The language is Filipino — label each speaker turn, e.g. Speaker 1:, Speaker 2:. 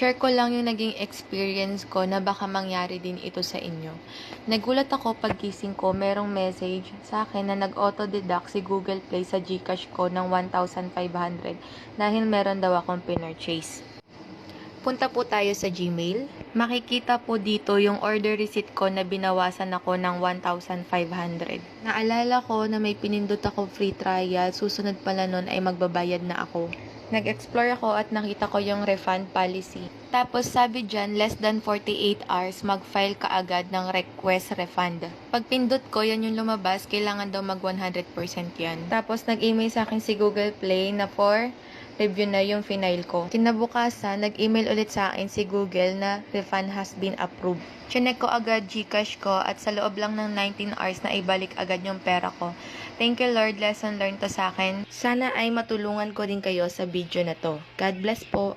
Speaker 1: Share ko lang yung naging experience ko na baka mangyari din ito sa inyo. Nagulat ako paggising ko, merong message sa akin na nag-auto-deduct si Google Play sa Gcash ko ng 1,500 dahil meron daw akong pinurchase. Punta po tayo sa Gmail. Makikita po dito yung order receipt ko na binawasan ako ng 1,500. Naalala ko na may pinindot ako free trial, susunod pala nun ay magbabayad na ako. Nag-explore ako at nakita ko yung refund policy. Tapos sabi dyan, less than 48 hours, mag-file ka agad ng request refund. Pag pindot ko, yan yung lumabas, kailangan daw mag 100% yan. Tapos nag-email sa akin si Google Play na for review na yung final ko. Kinabukasan, nag-email ulit sa akin si Google na refund has been approved. Chinek ko agad Gcash ko at sa loob lang ng 19 hours na ibalik agad yung pera ko. Thank you Lord, lesson learned to sa akin. Sana ay matulungan ko din kayo sa video na to. God bless po.